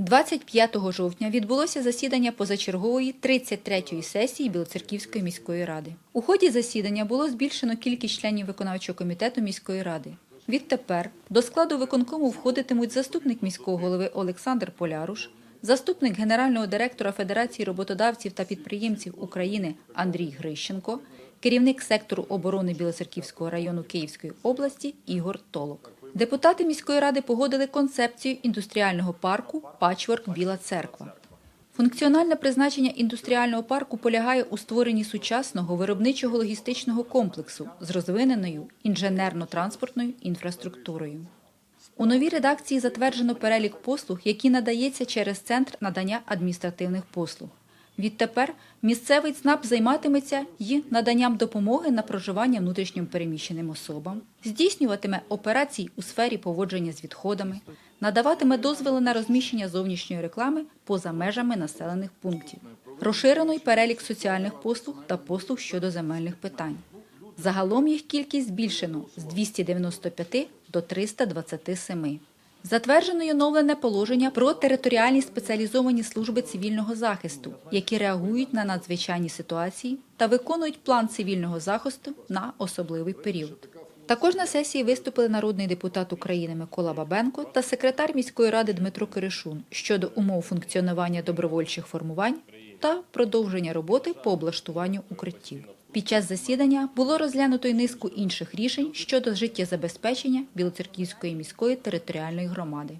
25 жовтня відбулося засідання позачергової 33-ї сесії Білоцерківської міської ради. У ході засідання було збільшено кількість членів виконавчого комітету міської ради. Відтепер до складу виконкому входитимуть заступник міського голови Олександр Поляруш, заступник генерального директора Федерації роботодавців та підприємців України Андрій Грищенко, керівник сектору оборони Білоцерківського району Київської області Ігор Толок. Депутати міської ради погодили концепцію індустріального парку Пачворк Біла Церква. Функціональне призначення індустріального парку полягає у створенні сучасного виробничого логістичного комплексу з розвиненою інженерно-транспортною інфраструктурою. У новій редакції затверджено перелік послуг, які надається через центр надання адміністративних послуг. Відтепер місцевий ЦНАП займатиметься й наданням допомоги на проживання внутрішньо переміщеним особам, здійснюватиме операції у сфері поводження з відходами, надаватиме дозволи на розміщення зовнішньої реклами поза межами населених пунктів. Розширено й перелік соціальних послуг та послуг щодо земельних питань. Загалом їх кількість збільшено з 295 до 327. Затверджено й оновлене положення про територіальні спеціалізовані служби цивільного захисту, які реагують на надзвичайні ситуації та виконують план цивільного захисту на особливий період. Також на сесії виступили народний депутат України Микола Бабенко та секретар міської ради Дмитро Киришун щодо умов функціонування добровольчих формувань та продовження роботи по облаштуванню укриттів. Під час засідання було розглянуто й низку інших рішень щодо життєзабезпечення Білоцерківської міської територіальної громади.